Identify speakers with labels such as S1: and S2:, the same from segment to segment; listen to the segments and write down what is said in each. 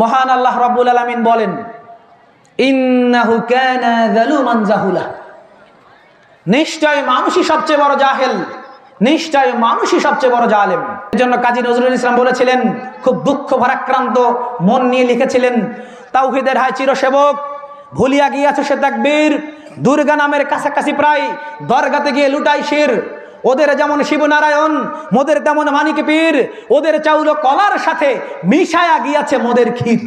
S1: মহান আল্লাহ রাবুল আলামিন বলেন নিশ্চয় মানুষই সবচেয়ে বড় জাহেল, নিশ্চয় মানুষই সবচেয়ে বড় জালেম। এজন্য কাজী নজরুল ইসলাম বলেছিলেন, খুব দুঃখ ভারাক্রান্ত, মন নিয়ে লিখেছিলেন, তাওহিদের হায় চিরসেবক, ভুলিয়া গিয়াছে সে তাকবীর, দুর্গা নামের কাছাকাছি প্রায় দরগাতে গিয়ে লুটাই শির। ওদের যেমন শিবনারায়ণ, মোদের তেমন মানিক পীর, ওদের চাউল কলার সাথে মিশায়া গিয়াছে মোদের ক্ষীর।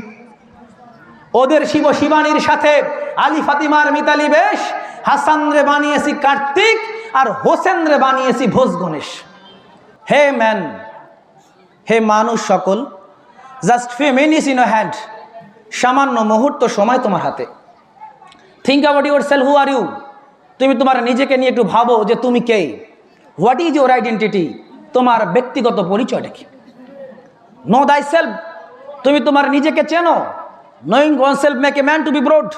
S1: ওদের শিব শিবানীর সাথে আলী ফাতিমার মিতালি বেশ হাসান রে বানিয়েছি কার্তিক আর হোসেন রে বানিয়েছি ভোজ গণেশ। হে ম্যান, হে মানুষ সকল just few minutes in hand সামান্য মুহূর্ত সময় তোমার হাতে। Think about your self who are you তুমি তোমার নিজেকে নিয়ে একটু ভাবো যে তুমি কে। হোয়াট ইজ ইউর আইডেন্টিটি তোমার ব্যক্তিগত পরিচয়টা কি নো দাই সেলফ তুমি তোমার নিজেকে চেনো। Knowing one self make a man to be broad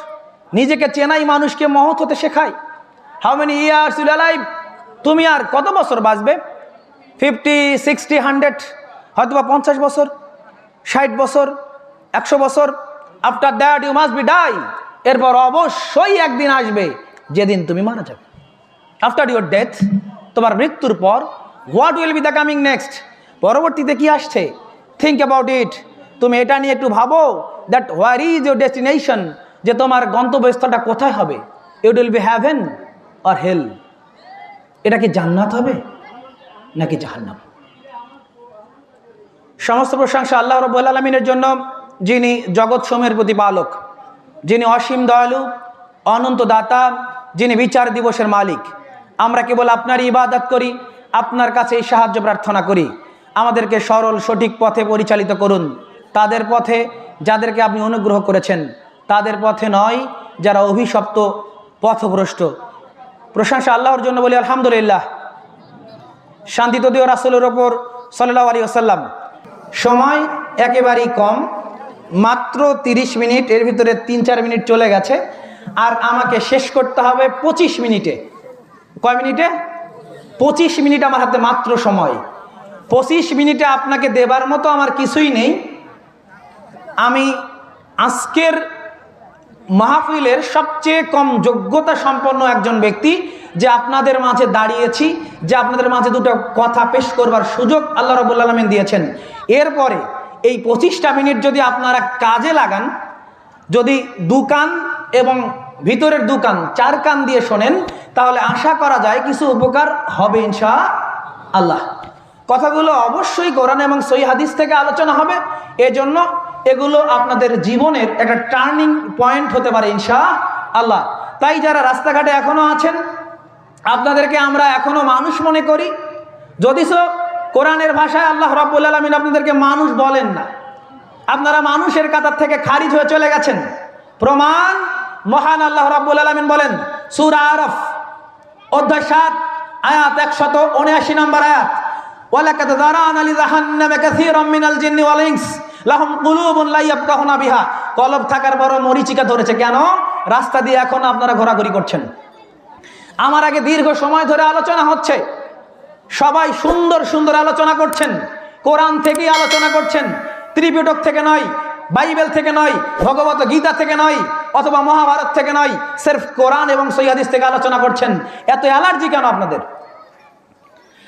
S1: নিজেকে চেনাই মানুষকে মহৎ হতে শেখায় how many years you life তুমি আর কত বছর বাঁচবে? ফিফটি সিক্সটি হান্ড্রেড হয়তোবা পঞ্চাশ বছর, ষাট বছর, একশো বছর। After that you must be die এরপর অবশ্যই একদিন আসবে, যেদিন তুমি মারা যাবে। আফটার ইউর ডেথ তোমার মৃত্যুর পর what will be the coming next পরবর্তীতে কি আসছে? থিঙ্ক অ্যাবাউট ইট তুমি এটা নিয়ে একটু ভাবো that where is your destination যে তোমার গন্তব্যস্থলটা কোথায় হবে? It will be heaven or hell এটা কি জান্নাত হবে নাকি জাহান্নাম? সমস্ত প্রশংসা আল্লাহ রব্বুল আলমিনের জন্য, যিনি জগৎ সময়ের প্রতিপালক, যিনি অসীম দয়ালু, অনন্ত দাতা, যিনি বিচার দিবসের মালিক। আমরা কেবল আপনারই ইবাদত করি, আপনার কাছে এই সাহায্য প্রার্থনা করি। আমাদেরকে সরল, সঠিক পথে পরিচালিত করুন। তাদের পথে যাদেরকে আপনি অনুগ্রহ করেছেন, তাদের পথে নয়, যারা অভিশপ্ত, পথভ্রষ্ট। প্রশংসা আল্লাহর জন্য বলি, আলহামদুলিল্লাহ। শান্তি তদীয় রাসুলের ওপর সাল্লাহ আলী আসাল্লাম সময় একেবারেই কম, মাত্র তিরিশ মিনিট, এর ভিতরে তিন চার মিনিট চলে গেছে, আর আমাকে শেষ করতে হবে পঁচিশ মিনিটে। কয় মিনিটে? পঁচিশ মিনিট আমার হাতে মাত্র সময়। পঁচিশ মিনিটে আপনাকে দেবার মতো আমার কিছুই নেই। আমি আজকের মাহফিলের সবচেয়ে কম যোগ্যতা সম্পন্ন একজন ব্যক্তি যে আপনাদের মাঝে দাঁড়িয়েছি, যে আপনাদের মাঝে দুটো কথা পেশ করবার সুযোগ আল্লাহ রবুল্লা আলমিন দিয়েছেন। এরপরে এই পঁচিশটা মিনিট যদি আপনারা কাজে লাগান, যদি দুকান এবং ভিতরের দুকান চার কান দিয়ে শোনেন, তাহলে আশা করা যায় কিছু উপকার হবে ইনশা আল্লাহ কথাগুলো অবশ্যই কোরআন এবং সই হাদিস থেকে আলোচনা হবে। এজন্য এগুলো আপনাদের জীবনের একটা টার্নিং পয়েন্ট হতে পারে ইনশা আল্লাহ তাই যারা রাস্তাঘাটে এখনও আছেন, আপনাদেরকে আমরা এখনও মানুষ মনে করি। যদি সো কোরআনের ভাষায় আল্লাহ রাব্বুল আলমিন আপনাদেরকে মানুষ বলেন না, আপনারা মানুষের কাতার থেকে খারিজ হয়ে চলে গেছেন। প্রমাণ মহান আল্লাহ রাব্বুল আলমিন বলেন, সুরা আরফ, অধ্যায় সাত, আয়াত একশত উনআশি নম্বর আয়াত। ওয়ালাকাদ যারানা লিজাহান্নামে কাসীরাম মিনাল জিন্নি ওয়াল ইনস, লাহুম কুলুবুন লা ইয়াফকাহুনা বিহা। কলব থাকার বড় মরিচিকা ধরেছে। কেন? রাস্তা দিয়ে এখন আপনারা ঘোরাঘুরি করছেন। আমার আগে দীর্ঘ সময় ধরে আলোচনা হচ্ছে। সবাই সুন্দর সুন্দর আলোচনা করছেন। কোরআন থেকেই আলোচনা করছেন। ত্রিপিটক থেকে নয় বাইবেল থেকে নয়, ভগবত গীতা থেকে নয়, অথবা মহাভারত থেকে নয়, সেরফ কোরআন এবং সৈয়াদিস থেকে আলোচনা করছেন। এত অ্যালার্জি কেন আপনাদের?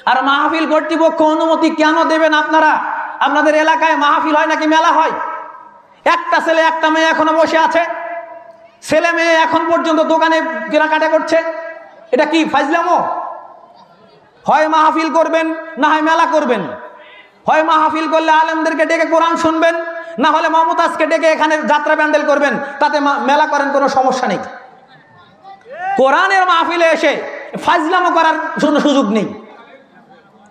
S1: আর মাহফিল কর্তৃপক্ষ অনুমতি কেন দেবেন আপনারা? আপনাদের এলাকায় মাহফিল হয় নাকি মেলা হয়? একটা ছেলে, একটা মেয়ে এখনও বসে আছে। ছেলে মেয়ে এখন পর্যন্ত দোকানে কেনাকাটা করছে। এটা কি ফাইজলামো হয় মাহফিল করবেন, না হয় মেলা করবেন? হয় মাহফিল করলে আলেমদেরকে ডেকে কোরআন শুনবেন না হলে মমতাজকে ডেকে এখানে যাত্রা প্যান্ডেল করবেন, তাতে মেলা করেন কোনো সমস্যা নেই। কোরআনের মাহফিলে এসে ফাজলামো করার জন্য সুযোগ নেই।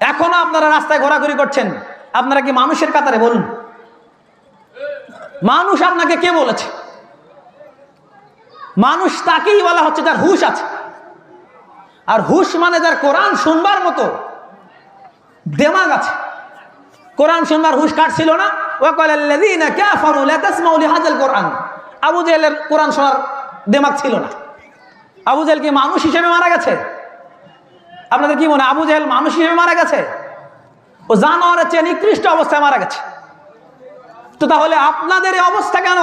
S1: এখনও আপনারা রাস্তায় ঘোরাঘুরি করছেন, আপনারা কি মানুষের কাতারে বলুন? মানুষ আপনাকে কে বলেছে? মানুষ তাকেই বলা হচ্ছে যার হুশ আছে। আর হুশ মানে যার কোরআন শুনবার মতো দেমাগ আছে। কোরআন শুনবার হুশ কাটছিল না? কোরআন। আবু জেলের কোরআন শোনার দেমাগ ছিল না। আবু জেল কি মানুষ হিসেবে মারা গেছে? আপনাদের কি মনে আবু জেহেল মানুষ হিসেবে মারা গেছে? ও জানোয়ারের চেয়ে নিকৃষ্ট অবস্থায় মারা গেছে। তো তাহলে আপনাদের এই অবস্থা কেন?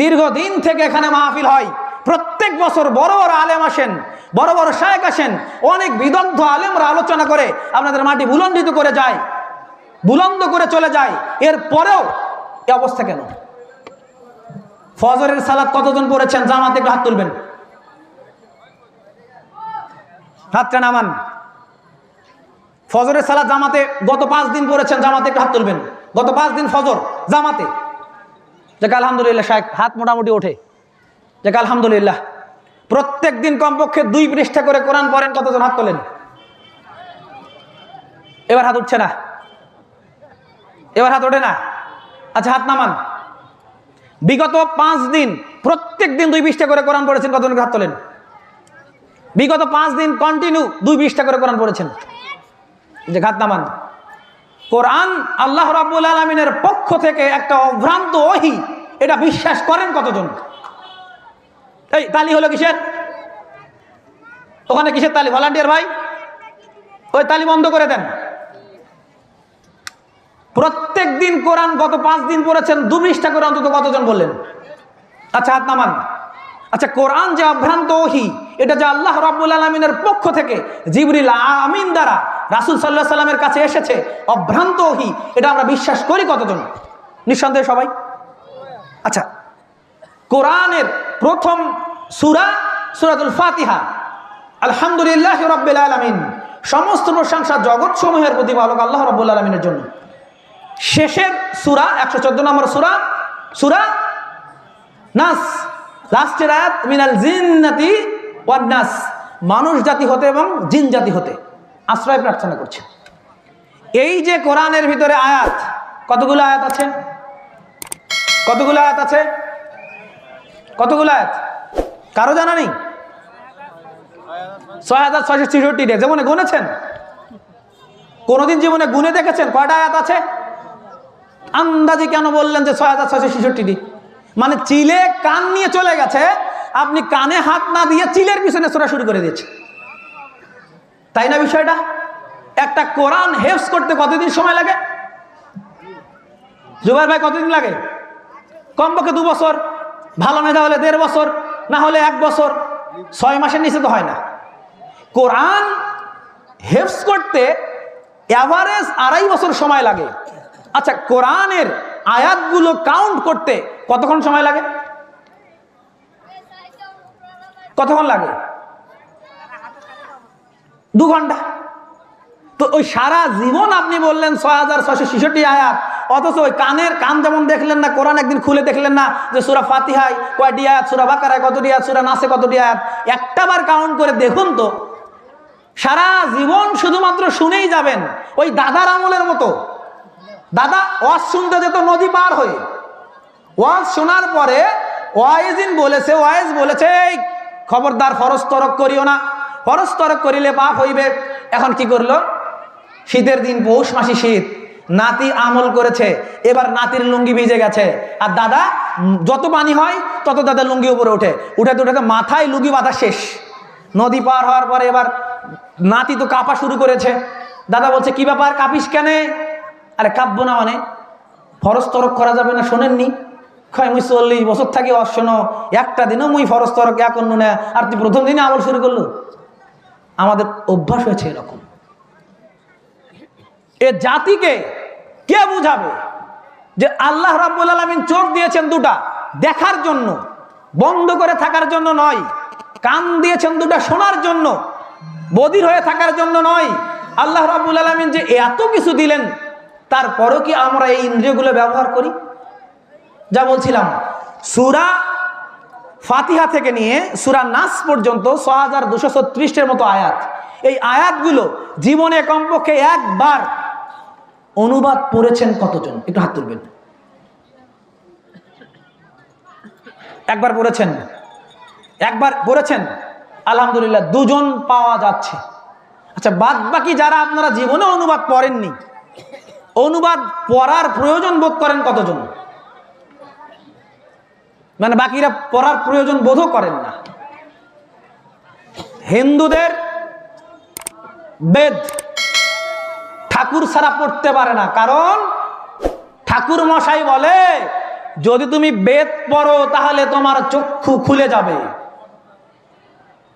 S1: দীর্ঘদিন থেকে এখানে মাহফিল হয়। প্রত্যেক বছর বড় বড় আলেম আসেন, বড় বড় শায়েক আসেন, অনেক বিদগ্ধ আলেমরা আলোচনা করে আপনাদের মাটি বুলন্ডিত করে যায়। বুলন্দ করে চলে যায়। এর পরেও এই অবস্থা কেন? ফজরের সালাদ কতজন পড়েছেন? জামাতে একটু হাত তুলবেন। হাতটা নামান। ফজরের সালাদ জামাতে গত পাঁচ দিন পড়েছেন, জামাতে একটু হাত তুলবেন। গত পাঁচ দিন ফজর, জামাতে। যাক, আলহামদুলিল্লাহ শাহেক হাত মোটামুটি ওঠে। যাক, আলহামদুলিল্লাহ। প্রত্যেক দিন কমপক্ষে দুই পৃষ্ঠা করে কোরআন পড়েন, কতজন হাত তোলেন? এবার হাত উঠছে না। এবার হাত ওঠে না। আচ্ছা হাত নামান। বিগত পাঁচ দিন, প্রত্যেক দিন দুই পৃষ্ঠা করে কোরআন পড়েছেন, কতজন হাত তোলেন? বিগত পাঁচ দিন কন্টিনিউ দুই পৃষ্ঠা করে কোরআন পড়েছেন। যে ঘাত নামান। কোরআন আল্লাহ রাব্বুল আলমিনের পক্ষ থেকে একটা অভ্রান্ত ওহি, এটা বিশ্বাস করেন কতজন? এই, তালি হলো কিসের? ওখানে কিসের তালি? ভলান্টিয়ার ভাই? ওই তালি বন্ধ করে দেন। প্রত্যেক দিন কোরআন গত পাঁচ দিন পড়েছেন দু পৃষ্ঠা করে অন্তত কতজন বললেন? আচ্ছা হাত নামান। আচ্ছা কোরআন যে অভ্রান্ত ওহি, এটা যে আল্লাহ রাব্বুল আলমিনের পক্ষ থেকে জিবরিল আমিন দ্বারা রাসুল সাল্লাহ সাল্লামের কাছে এসেছে, অভ্রান্ত ওহি, এটা আমরা বিশ্বাস করি কতজন? নিঃসন্দেহে সবাই। আচ্ছা কোরআনের প্রথম সুরা, সুরাতুল ফাতিহা, আলহামদুলিল্লাহ রব্বিল আলমিন, সমস্ত প্রশংসা জগৎ সমূহের প্রতিপালক আল্লাহ রব্বুল আলমিনের জন্য। শেষের সুরা, একশো চোদ্দ নম্বর সুরা সুরা নাস। লাস্টের আয়াত, মিনাল জিন্নাতি নাস। মানুষ জাতি হতে এবং জিন জাতি হতে। আশ্রয় প্রার্থনা করছে। এই যে কোরআনের ভিতরে আয়াত, কতগুলো আয়াত আছে? কতগুলো আয়াত আছে? কতগুলো আয়াত? কারও জানা নেই? ছয় হাজার ছয়শো ছিষট্টি জীবনে গুনেছেন, কোনোদিন জীবনে গুনে দেখেছেন কয়টা আয়াত আছে? আন্দাজে কেন বললেন যে ছয় হাজার ছয়শো ছেষট্টিটি মানে চিলে কান নিয়ে চলে গেছে, আপনি কানে হাত না দিয়ে চিলের পিছনে ছোড়া শুরু করে দিয়েছে। তাই না বিষয়টা? একটা কোরআন হেফস করতে কতদিন সময় লাগে? জুবাই ভাই কতদিন লাগে? কমপক্ষে দু বছর, ভালো মেধা হলে দেড় বছর, না হলে এক বছর, ছয় মাসের নিচে তো হয় না। কোরআন হেফস করতে অ্যাভারেজ আড়াই বছর সময় লাগে। আচ্ছা কোরআনের আয়াতগুলো কাউন্ট করতে কতক্ষণ সময় লাগে? কতক্ষণ লাগে? দু ঘণ্টা। তো ওই সারা জীবন আপনি বললেন ছয় হাজার ছয়শো ছেষট্টি আয়াত, অথচ ওই কানের কান যেমন দেখলেন না, কোরআন একদিন খুলে দেখলেন না যে সুরা ফাতিহায় কয়টি আয়াত, সুরা বাকারায় কতটি আয়াত, সুরা নাসে কতটি আয়াত, একটা বার কাউন্ট করে দেখুন তো, সারা জীবন শুধুমাত্র শুনেই যাবেন, ওই দাদার আমলের মতো। দাদা শুনতে যেত নদী পার হয়ে। ওয়াজ শোনার পরে ওয়াইজিন বলেছে, ওয়াইজ বলেছে খবরদার ফরজ তরক করিও না। ফরজ তরক করিলে পাপ হইবে। এখন কি করল? শীতের দিন, পৌষ মাসি শীত। নাতি আমল করেছে, এবার নাতির লুঙ্গি ভিজে গেছে। আর দাদা, যত পানি হয়, তত দাদা লুঙ্গি উপরে ওঠে। উঠাতে উঠাতে মাথায় লুঙ্গি বাঁধা শেষ। নদী পার হওয়ার পরে এবার নাতি তো কাঁপা শুরু করেছে। দাদা বলছে, কি ব্যাপার, কাঁপিস কেনে? আরে কাব্য না মানে? ফরজ তরক করা যাবে না, শোনেননি? খয় মুই চল্লিশ বছর থাকি অশোনো একটা দিনও মুই ফরজ তরক এক অন্য না। আর তুই প্রথম দিনে আমল শুরু করল? আমাদের অভ্যাস হয়েছে এরকম। এ জাতিকে কে বুঝাবে যে আল্লাহ রাব্বুল আলমিন চোখ দিয়েছেন দুটা? দেখার জন্য, বন্ধ করে থাকার জন্য নয়। কান দিয়েছেন দুটা শোনার জন্য। বদির হয়ে থাকার জন্য নয়। আল্লাহ রাব্বুল আলমিন যে এত কিছু দিলেন তারপরও কি আমরা এই ইন্দ্রিয়গুলো ব্যবহার করি? যা বলছিলাম, সুরা ফাতিহা থেকে নিয়ে সুরা নাস পর্যন্ত ছ হাজার দুশো মতো আয়াত। এই আয়াতগুলো জীবনে কমপক্ষে একবার অনুবাদ পড়েছেন কতজন? একটু হাত তুলবেন। একবার পড়েছেন? একবার পড়েছেন? আলহামদুলিল্লাহ, দুজন পাওয়া যাচ্ছে। আচ্ছা বাদ বাকি যারা আপনারা জীবনে অনুবাদ পড়েননি অনুবাদ পড়ার প্রয়োজন বোধ করেন কতজন? মানে বাকিরা পড়ার প্রয়োজন বোধও করেন না। হিন্দুদের বেদ ঠাকুর ছাড়া পড়তে পারে না, কারণ ঠাকুর মশাই বলে, যদি তুমি বেদ পড়ো তাহলে তোমার চক্ষু খুলে যাবে।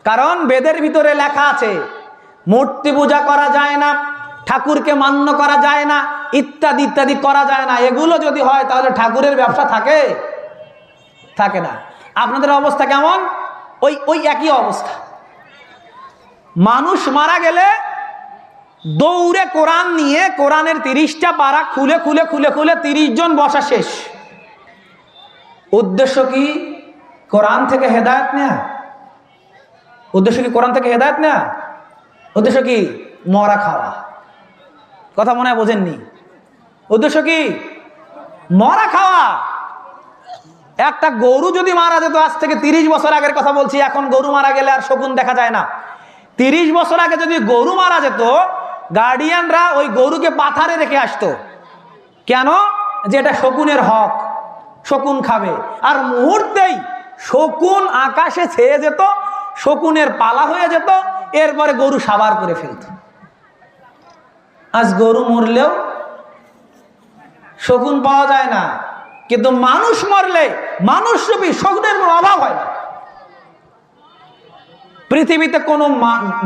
S1: কারণ বেদের ভিতরে লেখা আছে, মূর্তি পূজা করা যায় না, ঠাকুরকে মান্য করা যায় না ইত্যাদি ইত্যাদি করা যায় না। এগুলো যদি হয়, তাহলে ঠাকুরের ব্যবসা থাকে? থাকে না। আপনাদের অবস্থা কেমন? ওই ওই একই অবস্থা। মানুষ মারা গেলে দৌড়ে কোরআন নিয়ে, কোরআনের তিরিশটা পারা খুলে খুলে খুলে খুলে তিরিশ জন বসা শেষ। উদ্দেশ্য কি? কোরআন থেকে হেদায়ত নেয়া? উদ্দেশ্য কি কোরআন থেকে হেদায়ত নেয়া? উদ্দেশ্য কি? মরা খাওয়া। কথা মনে হয় বোঝেননি? উদ্দেশ্য কি? মরা খাওয়া। একটা গরু যদি মারা যেত, আজ থেকে তিরিশ বছর আগের কথা বলছি, এখন গরু মারা গেলে আর শকুন দেখা যায় না। তিরিশ বছর আগে যদি গরু মারা যেত গার্ডিয়ানরা ওই গরুকে পাথারে রেখে আসতো। কেন? যে এটা শকুনের হক, শকুন খাবে। আর মুহূর্তেই শকুন আকাশে ছেয়ে যেত, শকুনের পালা হয়ে যেত, এরপরে গরু সাবার করে ফেলত। আজ গরু মরলেও শকুন পাওয়া যায় না। কিন্তু মানুষ মরলে, মানুষ রূপী শকুনের কোনো অভাব হয় না। পৃথিবীতে কোনো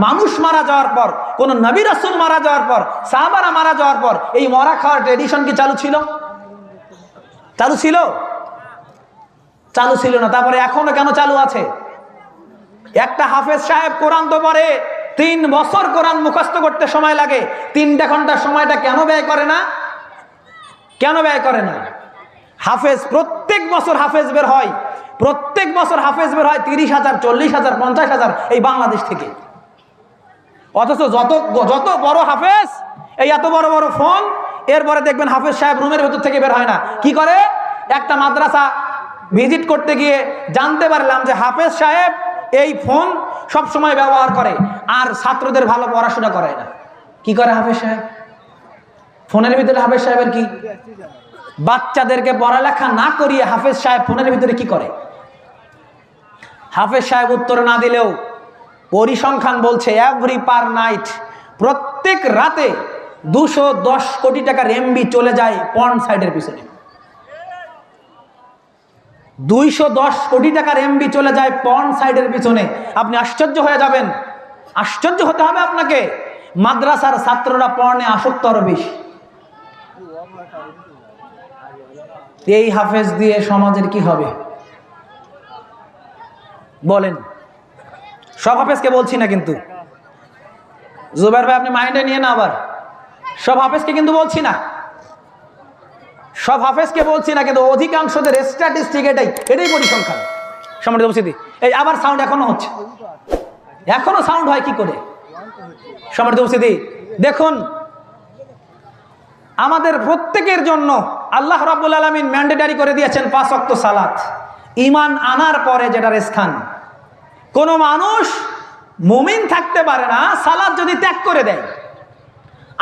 S1: মানুষ মারা যাওয়ার পর, কোন নবী রাসুল মারা যাওয়ার পর, সাহাবারা মারা যাওয়ার পর, এই মরা খাওয়ার ট্রেডিশন কি চালু ছিল? চালু ছিল? চালু ছিল না। তারপরে এখনও কেন চালু আছে? একটা হাফেজ সাহেব কোরআন তো পরে তিন বছর কোরআন মুখস্থ করতে সময় লাগে। তিনটা ঘণ্টার সময়টা কেন ব্যয় করে না? কেন ব্যয় করে না? হাফেজ প্রত্যেক বছর হাফেজ বের হয়, প্রত্যেক বছর হাফেজ বের হয় তিরিশ হাজার, চল্লিশ হাজার, পঞ্চাশ হাজার এই বাংলাদেশ থেকে। অথচ যত যত বড় হাফেজ, এই এত বড় বড় ফোন, এরপরে দেখবেন হাফেজ সাহেব রুমের ভেতর থেকে বের হয় না। কি করে? একটা মাদ্রাসা ভিজিট করতে গিয়ে জানতে পারলাম যে হাফেজ সাহেব এই ফোন সব সময় ব্যবহার করে, আর ছাত্রদের ভালো পড়াশোনা করায় না। কি করে হাফেজ সাহেব? ফোনের ভিতরে হাফেজ সাহেবের কি? বাচ্চাদেরকে পড়ালেখা না করিয়ে হাফেজ সাহেব ফোনের ভিতরে কি করে? হাফেজ সাহেব উত্তর না দিলেও পরিসংখ্যান বলছে এভরি পার নাইট প্রত্যেক রাতে দুশো দশ কোটি টাকার এমবি চলে যায় পর্ন সাইডের পিছনে। দুইশো দশ কোটি টাকার এমবি চলে যায় পর্ন সাইডের পিছনে। আপনি আশ্চর্য হয়ে যাবেন। আশ্চর্য হতে হবে আপনাকে। মাদ্রাসার ছাত্ররা পর্নে আসক্ত আরও বেশি। এই হাফেজ দিয়ে সমাজের কি হবে? বলেন। সব হাফেজকে বলছি না কিন্তু। জুবাইর ভাই, আপনি মাইন্ডে নিয়ে না আবার। সব হাফেজকে কিন্তু বলছি না। সব হাফেজকে বলছি না কিন্তু অধিকাংশদের স্ট্যাটিস্টিক এটাই এটাই পরিসংখ্যান। সম্মানিত উপস্থিতি, এই আবার সাউন্ড এখনও হচ্ছে। এখনও সাউন্ড হয় কি করে? সম্মানিত উপস্থিতি, দেখুন, আমাদের প্রত্যেকের জন্য আল্লাহ রাব্বুল আলমিন ম্যান্ডেটারি করে দিয়েছেন পাঁচ অক্ত সালাত। ইমান আনার পরে যেটার স্থান। কোনো মানুষ মুমিন থাকতে পারে না সালাদ যদি ত্যাগ করে দেয়।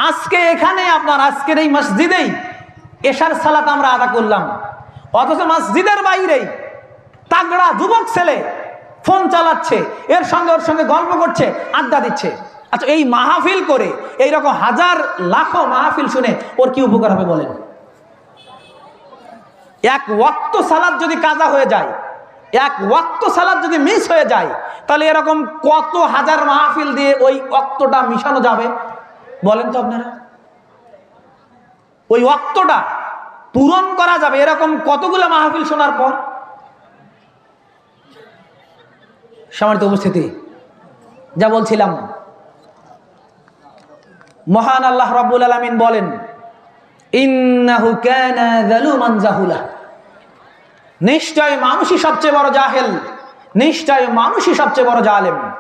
S1: আজকে এখানে আপনার, আজকের এই মসজিদেই এশার সালাত আমরা আদা করলাম। অথচ মসজিদের বাইরেই তাগড়া যুবক ছেলে ফোন চালাচ্ছে, এর সঙ্গে ওর সঙ্গে গল্প করছে, আড্ডা দিচ্ছে। আচ্ছা এই মাহফিল করে এই রকম হাজার, লাখো মাহফিল শুনে ওর কি উপকার হবে বলেন? এক ওয়াক্ত সালাদ যদি কাজা হয়ে যায়, এক ওয়াক্ত সালাদ যদি মিস হয়ে যায়, তাহলে এরকম কত হাজার মাহফিল দিয়ে ওই ওয়াক্তটা মিশানো যাবে? বলেন তো আপনারা। ওই ওয়াক্তটা পূরণ করা যাবে এরকম কতগুলো মাহফিল শোনার পর? সমানিত উপস্থিতি, যা বলছিলাম, মহান আল্লাহ রাব্বুল আলামিন বলেন ইন্নাহু কানা যালুমান জাহুলা নিশ্চয় মানুষই সবচেয়ে বড় জাহেল, নিশ্চয় মানুষই সবচেয়ে বড় জালেম।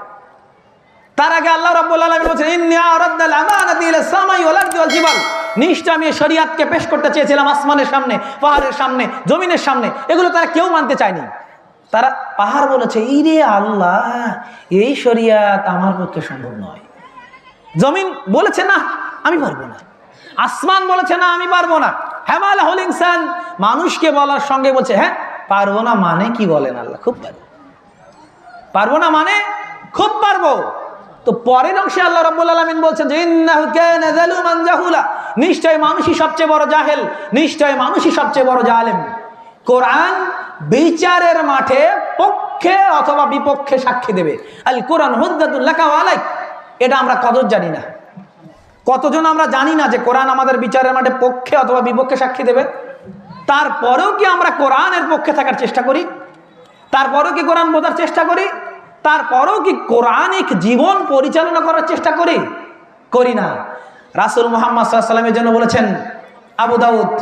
S1: তার আগে আল্লাহ রাব্বুল আলামিন বলেছেন জিবাল। নিশ্চয় আমি শরিয়াতকে পেশ করতে চেয়েছিলাম আসমানের সামনে, পাহাড়ের সামনে, জমিনের সামনে। এগুলো তারা কেউ মানতে চায়নি। তারা পাহাড় বলেছে, ইরে আল্লাহ, এই শরিয়াত আমার পক্ষে সম্ভব নয়। জমিন বলেছে, না, আমি পারব না। আসমান বলেছে, না, আমি পারব না। হেমাল হল ইনসান মানুষকে বলার সঙ্গে বলছে হ্যাঁ পারব না মানে কি বলেন আল্লাহ? খুব পারব। পারব না মানে খুব পারব। তো পরের অংশে আল্লাহ রাব্বুল আলামিন বলছেন যে নিশ্চয় মানুষই সবচেয়ে বড় জাহেল, নিশ্চয় মানুষই সবচেয়ে বড় জালেম। কোরআন বিচারের মাঠে পক্ষে অথবা বিপক্ষে সাক্ষী দেবে। আল কোরআন হুদ্দাতুল্লাহ আলাইক। এটা আমরা কদর জানি না। কতজন আমরা জানি না যে কোরআন আমাদের বিচারের মাঠে পক্ষে অথবা বিপক্ষে সাক্ষী দেবে? তারপরেও কি আমরা কোরআনের পক্ষে থাকার চেষ্টা করি? তারপরেও কি কোরআন বোঝার চেষ্টা করি? তারপরেও কি কোরআনিক জীবন পরিচালনা করার চেষ্টা করি? করি না। রাসুল মোহাম্মদ সাল্লামের জন্য বলেছেন, আবু দাউদ,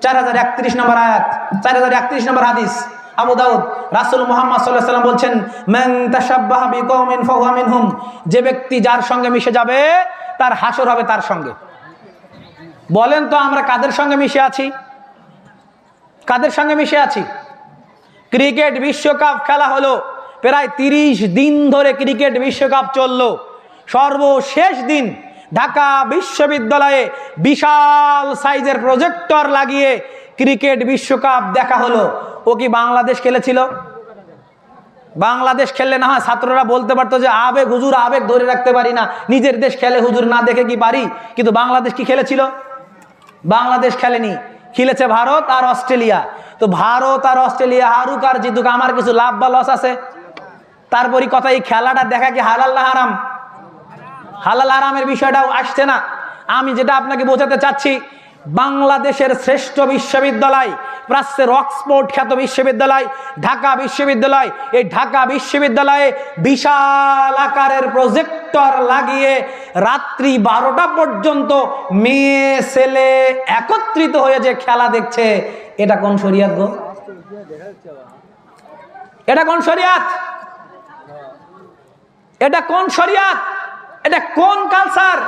S1: চার হাজার একত্রিশ নম্বর আয়াত, চার হাজার একত্রিশ নম্বর হাদিস। আবু দাউদ, রাসুল মোহাম্মদ সাল্লাহ সাল্লাম বলছেন বিকৌমিন যে ব্যক্তি যার সঙ্গে মিশে যাবে, তার হাসর হবে তার সঙ্গে। বলেন তো আমরা কাদের সঙ্গে মিশে আছি? কাদের সঙ্গে মিশে আছি? ক্রিকেট বিশ্বকাপ খেলা হলো, প্রায় তিরিশ দিন ধরে ক্রিকেট বিশ্বকাপ চলল। সর্বশেষ দিন ঢাকা বিশ্ববিদ্যালয়ে বিশাল সাইজের প্রজেক্টর লাগিয়ে ক্রিকেট বিশ্বকাপ দেখা হলো। ও কি বাংলাদেশ খেলেছিল? বাংলাদেশ খেললে না হয় ছাত্ররা বলতে পারতো যে আবেগ, হুজুর আবেগ ধরে রাখতে পারি না। নিজের দেশ খেলে হুজুর না দেখে কি পারি? কিন্তু বাংলাদেশ কি খেলেছিল? বাংলাদেশ খেলেনি। খেলেছে ভারত আর অস্ট্রেলিয়া। তো ভারত আর অস্ট্রেলিয়া হারুক আর জিতুক, আমার কিছু লাভ বা লস আছে? তারপরই কথা, এই খেলাটা দেখা কি হালাল হারাম? হালাল আরামের বিষয়টাও আসছে না। আমি যেটা আপনাকে বোঝাতে চাচ্ছি বাংলাদেশের শ্রেষ্ঠ বিশ্ববিদ্যালয় প্রাচ্যের অক্সফোর্ড খ্যাত বিশ্ববিদ্যালয়, ঢাকা বিশ্ববিদ্যালয়। এই ঢাকা বিশ্ববিদ্যালয়ে বিশাল আকারের প্রজেক্টর লাগিয়ে রাত্রি বারোটা পর্যন্ত মেয়ে, ছেলে একত্রিত হয়ে যে খেলা দেখছে, এটা কোন শরিয়াত গো? এটা কোন শরিয়াত? এটা কোন শরিয়াত? এটা কোন কালচার?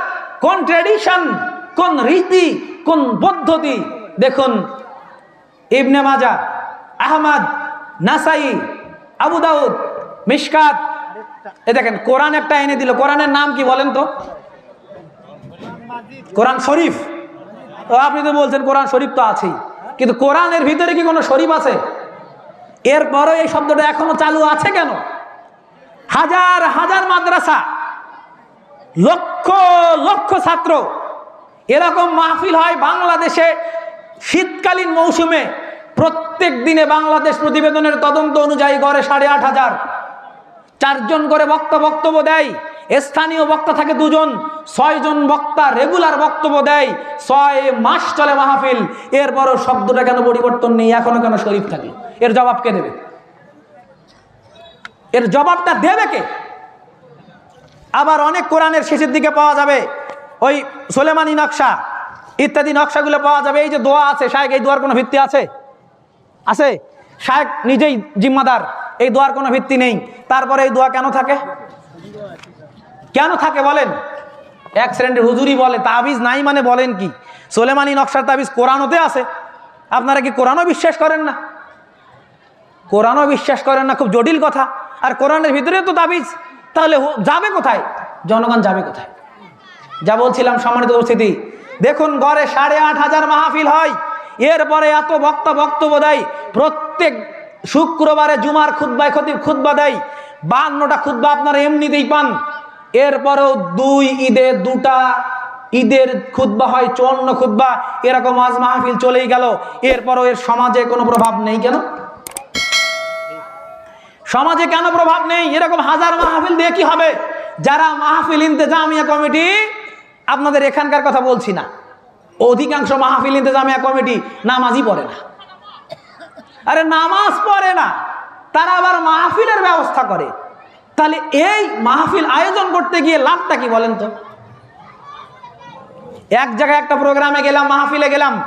S1: কোন ট্রেডিশন? কোন রীতি? কোন পদ্ধতি? দেখুন, ইবনে মাজা আহমদ, নাসাই, আবু দাউদ, মিশকাত। এ দেখেন, কোরআন একটা এনে দিল। কোরআনের নাম কি বলেন তো? কোরআন শরীফ। তো আপনি তো বলছেন কোরআন শরীফ তো আছেই। কিন্তু কোরআনের ভিতরে কি কোনো শরীফ আছে? এরপরও এই শব্দটা এখনও চালু আছে কেন? হাজার হাজার মাদ্রাসা, লক্ষ লক্ষ ছাত্র এরকম মাহফিল হয় বাংলাদেশে শীতকালীন মৌসুমে। প্রত্যেক দিনে বাংলাদেশ প্রতিবেদনের তদন্ত অনুযায়ী গড়ে সাড়ে আট হাজার। চারজন করে বক্তা বক্তব্য দেয়, স্থানীয় বক্তা থাকে দুজন, ছয়জন বক্তা রেগুলার বক্তব্য দেয়, ছয় মাস চলে মাহফিল। এরপরও শব্দটা কেন পরিবর্তন নেই, এখনও কেন শরীফ থাকে এর জবাব কে দেবে? এর জবাবটা দেবে কে? আবার অনেক কোরআনের শেষের দিকে পাওয়া যাবে। ওই সোলেমানি নকশা, ইত্যাদি নকশাগুলো পাওয়া যাবে। এই যে দোয়া আছে, শায়েক, এই দোয়ার কোনো ভিত্তি আছে? আছে? শায়েক নিজেই জিম্মাদার, এই দোয়ার কোনো ভিত্তি নেই। তারপরে এই দোয়া কেন থাকে? কেন থাকে বলেন? এক শ্রেণির হুজুরি বলে, তাবিজ নাই মানে বলেন কি? সোলেমানি নকশার তাবিজ কোরআনতে আছে। আপনারা কি কোরআনও বিশ্বাস করেন না? কোরআনও বিশ্বাস করেন না, খুব জটিল কথা। আর কোরআনের ভিতরে তো তাবিজ। তাহলে যাবে কোথায়? জনগণ যাবে কোথায়? যা বলছিলাম সম্মানিত উপস্থিতি। দেখুন, গড়ে সাড়ে আট হাজার মাহফিল হয়। এরপরে এত বক্তা বক্তব্য দেয়। প্রত্যেক শুক্রবারে জুমার খুদ্বায় খতিব খুদ্া দেয়। বান্নটা খুদ্া আপনারা এমনিতেই পান। এরপরেও দুই ঈদে দুটা ঈদের খুদ্া হয়, চুয়ান্ন খুদ্া এরকম আজ মাহফিল চলেই গেল। এরপরও এর সমাজে কোনো প্রভাব নেই কেন? সমাজে কেন প্রভাব নেই? এরকম হাজার মাহফিল দিয়ে কি হবে? যারা মাহফিল ইন্তেজামিয়া কমিটি আপনাদের এখানকার কথা বলছি না। অধিকাংশ মাহফিল ইন্তেজামিয়া কমিটি নামাজই পড়ে না। আরে নামাজ পড়ে না। তারা আবার মাহফিলের ব্যবস্থা করে। তাহলে এই মাহফিল আয়োজন করতে গিয়ে লাভটা কি বলেন তো? এক জায়গায় একটা প্রোগ্রামে গেলাম, মাহফিলে গেলাম।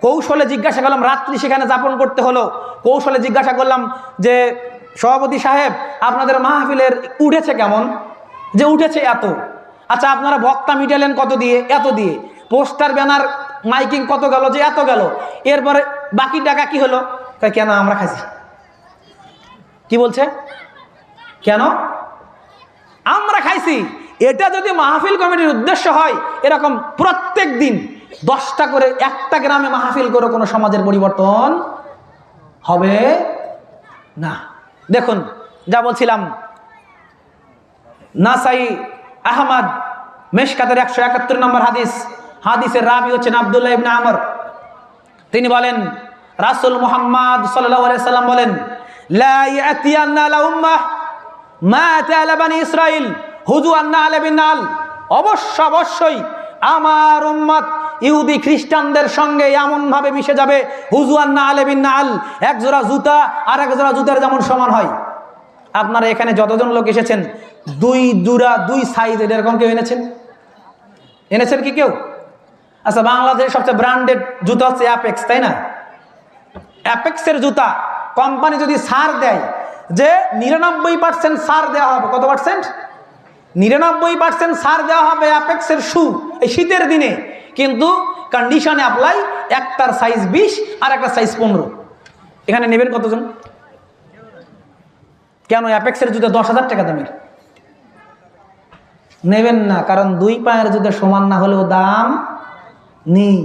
S1: কৌশলে জিজ্ঞাসা করলাম, রাত্রি সেখানে যাপন করতে হলো। কৌশলে জিজ্ঞাসা করলাম যে, সভাপতি সাহেব, আপনাদের মাহফিলের উঠেছে কেমন? যে উঠেছে এত। আচ্ছা আপনারা বক্তা মিটালেন কত দিয়ে? এত দিয়ে। পোস্টার ব্যানার মাইকিং কত গেল যে এত গেল? এরপরে বাকি টাকা কি হলো? কয়, কেন আমরা খাইছি? কি বলছে? কেন? আমরা খাইছি। এটা যদি মাহফিল কমিটির উদ্দেশ্য হয় এরকম প্রত্যেক দিন দশটা করে একটা গ্রামে মাহফিল করে কোনো সমাজের পরিবর্তন হবে না। দেখুন যা বলছিলাম নাসাই আহমদ মেশকাতের একশো একাত্তর নম্বর হাদিস। হাদিসের রাবি হচ্ছেন আবদুল্লাহ ইবনে আমর। তিনি বলেন, রাসূল মুহাম্মদ সাল্লাম বলেন ইসরাইল হুজু অবশ্য অবশ্যই আমার ইহুদি খ্রিস্টানদের সঙ্গে এমন ভাবে মিশে যাবে এক জোড়া জুতা আর এক জোড়া জুতার যেমন সমান হয়। আপনারা এখানে যতজন লোক এসেছেন, দুই দুরা, দুই সাইজ এরকম কেউ এনেছেন? এনেছেন কি কেউ? আচ্ছা বাংলাদেশের সবচেয়ে ব্র্যান্ডেড জুতা হচ্ছে অ্যাপেক্স তাই না? অ্যাপেক্সের জুতা কোম্পানি যদি সার দেয়, যে নিরানব্বই পার্সেন্ট সার দেওয়া হবে, কত পার্সেন্ট নিরানব্বই পার্সেন্ট সার দেওয়া হবে অ্যাপেক্সের শু এই শীতের দিনে। কিন্তু কন্ডিশনে অ্যাপ্লাই একটার সাইজ বিশ আর একটা সাইজ পনেরো। এখানে নেবেন কতজন? কেন অ্যাপেক্সের জুতো দশ হাজার টাকা দামের? নেবেন না, কারণ দুই পায়ের জুতো সমান না হলেও দাম নেই।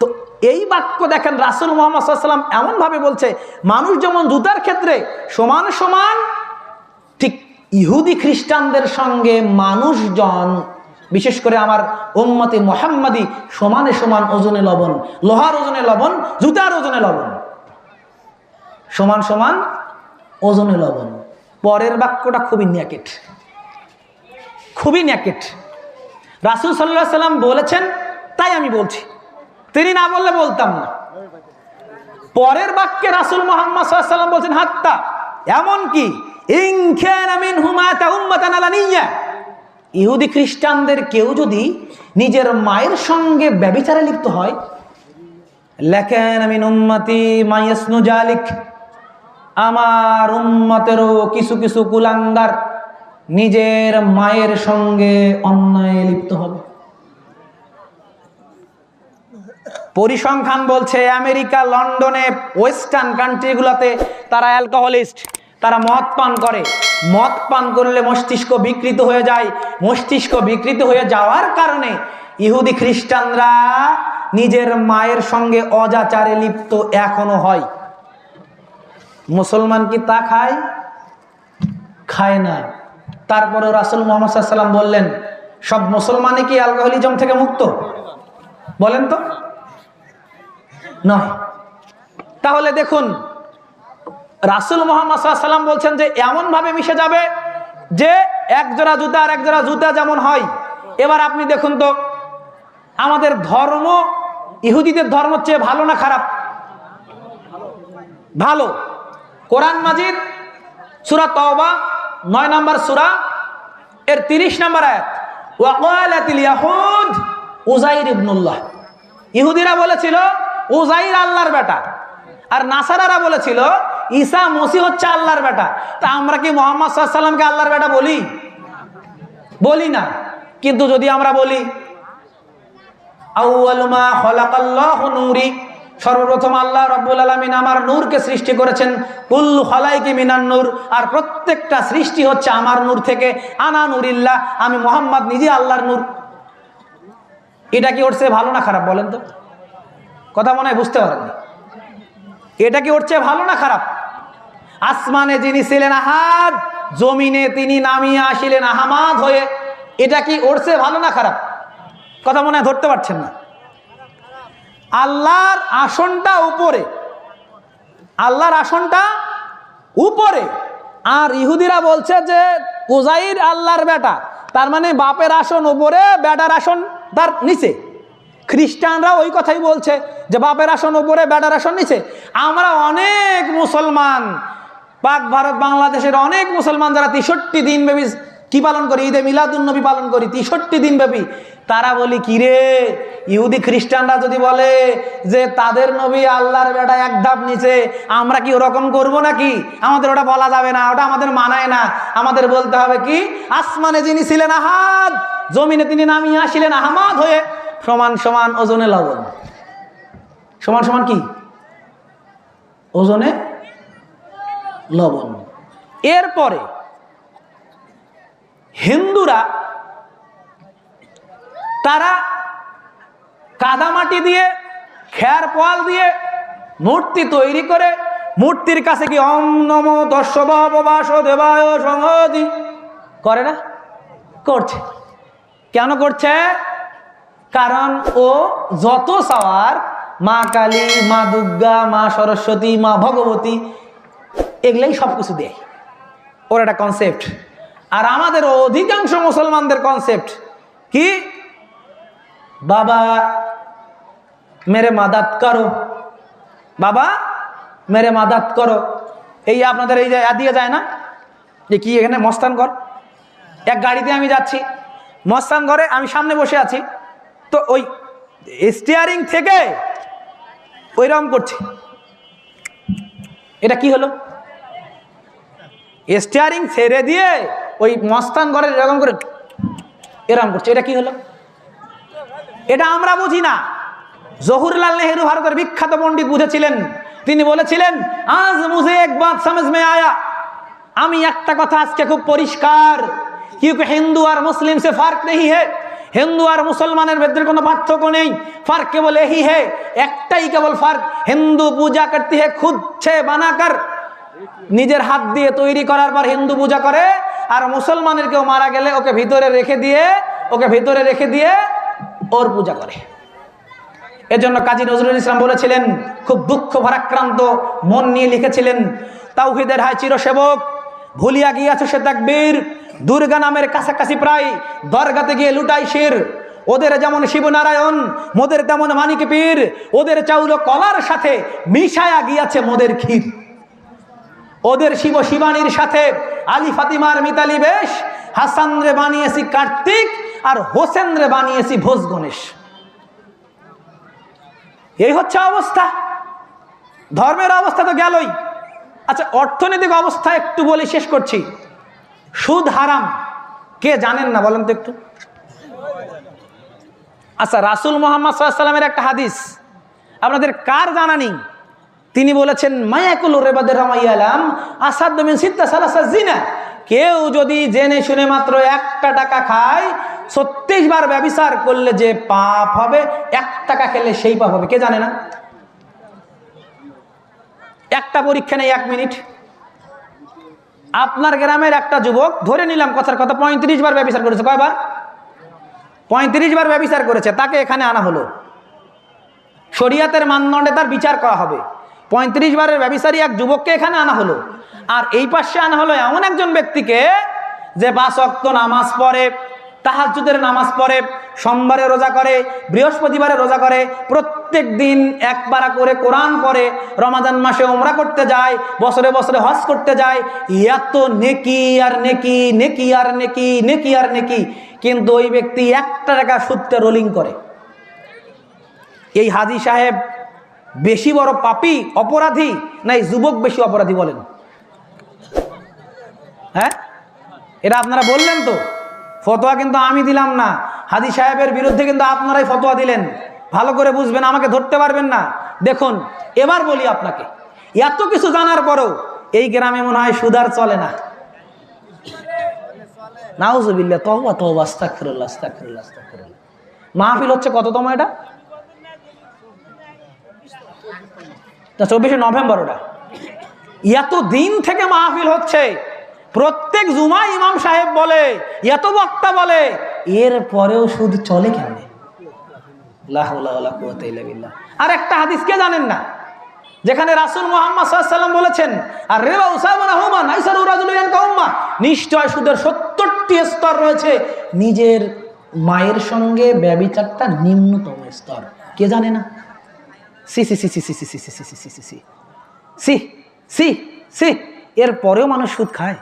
S1: তো এই বাক্য দেখেন রাসুল মোহাম্মদ সাল্লাম এমনভাবে বলছে, মানুষ যেমন জুতার ক্ষেত্রে সমান সমান, ঠিক ইহুদি খ্রিস্টানদের সঙ্গে মানুষজন, বিশেষ করে আমার উম্মতি মোহাম্মদি, সমানে সমান ওজনে লবণ, লোহার ওজনে লবণ, জুতার ওজনে লবণ, সমান সমান ওজনে লবণ। পরের বাক্যটা খুবই ন্যাকেট খুবই ন্যাকেট রাসুল সাল্লাহ সাল্লাম বলেছেন, তাই আমি বলছি। তিনি না বললে বলতাম না। পরের বাক্যে রাসুল মোহাম্মদ সাল্লাম বলছেন, হাত্তা, এমন কি? ইহুদি খ্রিস্টানদের কেউ যদি নিজের মায়ের সঙ্গে ব্যবিচারে লিপ্ত হয়, লেখেন আমিন উম্মতি মাইয়াসনু জালিক। আমার উম্মতেরও কিছু কিছু কুলাঙ্গার নিজের মায়ের সঙ্গে অন্যায় লিপ্ত হবে। পরিসংখ্যান বলছে, আমেরিকা, লন্ডনে, ওয়েস্টার্ন কান্ট্রিগুলোতে তারা অ্যালকোহলিস্ট, তারা মদ পান করে। মদ পান করলে মস্তিষ্ক বিকৃত হয়ে যায়। মস্তিষ্ক বিকৃত হয়ে যাওয়ার কারণে ইহুদি খ্রিস্টানরা নিজের মায়ের সঙ্গে অজাচারে লিপ্ত এখনও হয়। মুসলমান কি তা খায়? খায় না। তারপরে রাসুল মোহাম্মদ বললেন, সব মুসলমানই কি অ্যালকোহলিজম থেকে মুক্ত? বলেন তো। নয়। তাহলে দেখুন, রাসুল মোহাম্মদ সাল্লাম বলছেন যে এমনভাবে মিশে যাবে যে এক জোড়া জুতা আর এক জোড়া জুতা যেমন হয়। এবার আপনি দেখুন তো, আমাদের ধর্ম, ইহুদিদের ধর্ম চেয়ে ভালো না খারাপ? ভালো। কোরআন মাজিদ, সুরা তওবা, নয় নম্বর সুরা, এর তিরিশ নম্বর আয়াত, ওয়াকালাতিল ইয়াহুদ উজাইর ইবনুল্লাহ। ইহুদিরা বলেছিল উজাইর আল্লাহর বেটা। আর নাসারারা বলেছিল, ঈসা মসি হচ্ছে আল্লাহর বেটা। তা আমরা কি মোহাম্মদ সাল্লামকে আল্লাহর বেটা বলি? বলি না। কিন্তু যদি আমরা বলি আউয়ালুমা খলাকাল্লাহু নূরি সর্বপ্রথম আল্লাহ রব্বুল আলমিন আমার নূরকে সৃষ্টি করেছেন, কুল্লু হলাইকি মিনান নূর, আর প্রত্যেকটা সৃষ্টি হচ্ছে আমার নূর থেকে। আনা নূরিল্লাহ, আমি মোহাম্মদ নিজে আল্লাহর নূর। এটা কি ওর চেয়ে ভালো না খারাপ বলেন তো? কথা মনে হয় বুঝতে পারেননি। এটা কি ওর চেয়ে ভালো না খারাপ? আসমানে যিনি ছিলেন আহাদ, জমিনে তিনি নামিয়ে আসিলেন আহমাদ হয়ে। এটা কি ওর চেয়ে ভালো না খারাপ? কথা মনে হয় ধরতে পারছেন না। আল্লাহর আসনটা উপরে। আল্লাহর আসনটা উপরে। আর ইহুদিরা বলছে যে, উজাইর আল্লাহর বেটা। তার মানে বাপের আসন উপরে, বেটার আসন তার নিচে। খ্রিস্টানরা ওই কথাই বলছে যে, বাপের আসন উপরে, বেটার আসন নিচে। আমরা অনেক মুসলমান, পাক ভারত বাংলাদেশের অনেক মুসলমান যারা তেষট্টি দিন ব্যাপী কি পালন করি? ঈদে মিলাদুন্নবী পালন করি, তেষট্টি দিন ব্যাপী তারা বলি, কিরে, ইহুদি খ্রিস্টানরা যদি বলে যে তাদের নবী আল্লাহর বেটা এক ধাপ নিচে, আমরা কি ওরকম করব নাকি? আমাদের ওটা বলা যাবে না, ওটা আমাদের মানায় না। আমাদের বলতে হবে কি, আসমানে যিনি ছিলেন আহাদ, জমিনে তিনি নামিয়ে আসিলেন আহমাদ হয়ে। সমান সমান ওজনে লবণ। সমান সমান কি? ওজনে লবণ। এরপরে হিন্দুরা তারা কাদামাটি দিয়ে, খেয়ার পোয়াল দিয়ে মূর্তি তৈরি করে, মূর্তির কাছে কি অম নম দর্শবাস দেবায় করে না? করছে। কেন করছে? কারণ ও যত সাওয়ার, মা কালী, মা দুর্গা, মা সরস্বতী, মা ভগবতী, এগুলাই সব কিছু দেয়। ওর একটা কনসেপ্ট আর আমাদের অধিকাংশ মুসলমানদের কনসেপ্ট কি? বাবা, মেরে মাদাত করো। বাবা, মেরে মাদাত করো। এই আপনাদের এই দিয়ে যায় না? যে কি এখানে? মস্তান ঘর? এক গাড়িতে আমি যাচ্ছি। মস্তান ঘরে আমি সামনে বসে আছি। তো ওই স্টিয়ারিং থেকে ওইরকম করছে। এটা কি হলো? স্টিয়ারিং ছেড়ে দিয়ে ওই মস্তান ঘরে এরকম করে এরকম করছে। এটা কি হলো? এটা আমরা বুঝি না জহুরলাল নেহেরু ভারতের বিখ্যাত পণ্ডিত বুঝেছিলেন তিনি বলেছিলেন আজ মুঝে এক বাত সমঝ মে আয়া আমি একটা কথা আজকে খুব পরিষ্কার क्योंकि হিন্দু আর মুসলিম সে ফার্ক নেই হে হিন্দু আর মুসলমানের মধ্যে কোনো পার্থক্য নেই ফার্ক কেবল এই হে একটাই কেবল ফার্ক হিন্দু পূজা করতে হে খুদ ছে বানাকর নিজের হাত দিয়ে তৈরি করার পর হিন্দু পূজা করে আর মুসলমানের কেউ মারা গেলে ওকে ভিতরে রেখে দিয়ে ওকে ভিতরে রেখে দিয়ে ওর পূজা করে। এজন্য কাজী নজরুল ইসলাম বলেছিলেন, খুব দুঃখ ভারাক্রান্ত মন নিয়ে লিখেছিলেন, তাওহিদের হায় চিরসেবক, ভুলিয়া গিয়াছে সে তাকবীর, দুর্গা নামের কাছাকাছি প্রায় দরগাতে গিয়ে লুটাই শির। ওদের যেমন শিবনারায়ণ, মোদের তেমন মানিক পীর, ওদের চাউল কলার সাথে মিশায়া গিয়াছে মোদের ক্ষীর। ওদের শিব শিবানীর সাথে আলী ফাতিমার মিতালি বেশ হাসান রে বানিয়েছি কার্তিক আর হোসেন রে বানিয়েছি ভোজ গণেশ। এই হচ্ছে অবস্থা। ধর্মের অবস্থা তো গেলই। আচ্ছা অর্থনৈতিক অবস্থা একটু বলে, শেষ করছি। সুদ হারাম, কে জানেন না বলেন তো একটু? আচ্ছা রাসুল মোহাম্মদ সাল্লামের একটা হাদিস। আপনাদের কার জানা নেই? তিনি বলেছেন, মায়াকুল রেবাদের রমাইয়ালাম আসাদ সিত্তা সালাসা জিনা কেউ যদি জেনে শুনে মাত্র একটা টাকা খায়, ছত্রিশ বার ব্যবিচার করলে যে পাপ হবে, এক টাকা খেলে সেই পাপ হবে। কে জানে না? একটা পরীক্ষা নেই, এক মিনিট। আপনার গ্রামের একটা যুবক, ধরে নিলাম কথার কথা, পঁয়ত্রিশ বার ব্যবচার করেছে। কয়বার? পঁয়ত্রিশ বার ব্যবচার করেছে, তাকে এখানে আনা হলো। শরিয়াতের মানদণ্ডে তার বিচার করা হবে। পঁয়ত্রিশ বারের ব্যবসারী এক যুবককে এখানে আনা হলো। আর এই পাশে আনা হলো এমন একজন ব্যক্তিকে যে অক্ত নামাজ পড়ে তাহাজুদের নামাজ পড়ে, সোমবারে রোজা করে, বৃহস্পতিবারে রোজা করে, প্রত্যেক দিন এক একবার করে কোরআন পড়ে, রমাজান মাসে ওমরা করতে যায়, বছরে বছরে হজ করতে যায়, এত নেকি আর নেকি নেকি আর নেকি নেকি আর নেকি। কিন্তু ওই ব্যক্তি একটা টাকা সুদকে রোলিং করে। এই হাজি সাহেব বেশি বড় পাপি, অপরাধী না যুবক বেশি অপরাধী বলেন? হ্যাঁ? এটা আপনারা বললেন তো। ফতোয়া কিন্তু আমি দিলাম না। হাদি সাহেবের বিরুদ্ধে কিন্তু আপনারাই ফতোয়া দিলেন। ভালো করে বুঝবেন, আমাকে ধরতে পারবেন না। দেখুন, এবার বলি আপনাকে। এত কিছু জানার পরেও এই গ্রামে মনে হয় সুদার চলে না। তহবা মাহফিল হচ্ছে কততম এটা? তা চব্বিশে নভেম্বর ওটা। এত দিন থেকে মাহফিল হচ্ছে। প্রত্যেক জুমা ইমাম সাহেব বলে, এত বক্তা বলে। এর পরেও শুধু চলে কেমনে? আর একটা হাদিস কে জানেন না? যেখানে রাসুল মোহাম্মদ বলেছেন, আর রেবা উসাইমান নিশ্চয় সুদের সত্তরটি স্তর রয়েছে। নিজের মায়ের সঙ্গে ব্যবিচারটা নিম্নতম স্তর। কে জানে না? সি সি সি সি সি সি সি সি সি সি সি সি সি সি সি সি এরপরেও মানুষ সুদ খায়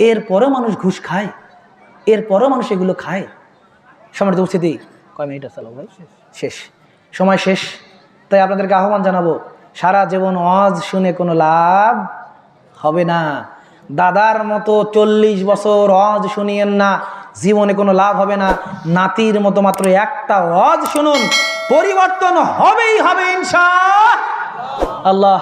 S1: এরপরেও মানুষ ঘুষ খায় এরপরেও মানুষ এগুলো খায় সময় তো দিই কয় মিনিট আছে ভাই শেষ সময় শেষ তাই আপনাদেরকে আহ্বান জানাব সারা জীবন অজ শুনে কোনো লাভ হবে না দাদার মতো চল্লিশ বছর অজ শুনিয়েন না জীবনে কোনো লাভ হবে না নাতির মতো মাত্র একটা অজ শুনুন পরিবর্তন হবেই হবে ইনশা আল্লাহ।